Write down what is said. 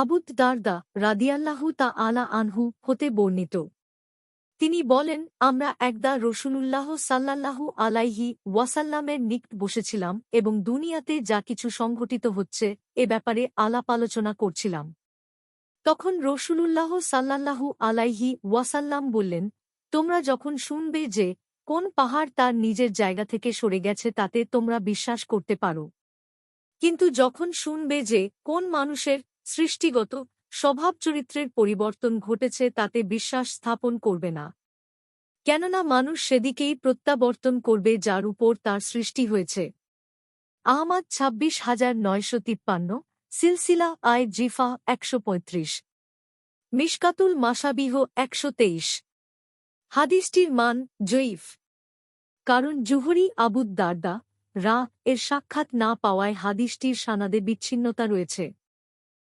আবুদ দারদা রাদিয়াল্লাহু তা আলা আনহু হতে বর্ণিত। তিনি বলেন, আমরা একদা রসুলুল্লাহ সাল্লাল্লাহু আলাইহি ওয়াসাল্লামের নিকট বসেছিলাম এবং দুনিয়াতে যা কিছু সংঘটিত হচ্ছে, এ ব্যাপারে আলাপ আলোচনা করছিলাম। তখন রসুলুল্লাহ সাল্লাল্লাহু আলাইহি ওয়াসাল্লাম বললেন, তোমরা যখন শুনবে যে কোন পাহাড় তার নিজের জায়গা থেকে সরে গেছে, তাতে তোমরা বিশ্বাস করতে পারো। কিন্তু যখন শুনবে যে কোন মানুষের সৃষ্টিগত স্বভাব চরিত্রের পরিবর্তন ঘটেছে তাতে বিশ্বাস স্থাপন করবে না। কেননা মানুষ সেদিকেই প্রত্যাবর্তন করবে যার উপর তার সৃষ্টি হয়েছে। আহমাদ ছাব্বিশ হাজার নয়শো তিপ্পান্ন, সিলসিলা আয় জিফা একশো পঁয়ত্রিশ। মিশকাতুল মাসাবিহ একশো তেইশ। হাদিসটির মান জয়ীফ। কারণ জুহরি আবুদ রা এর সাক্ষাৎ না পাওয়ায় হাদিসটির সানাদে বিচ্ছিন্নতা রয়েছে।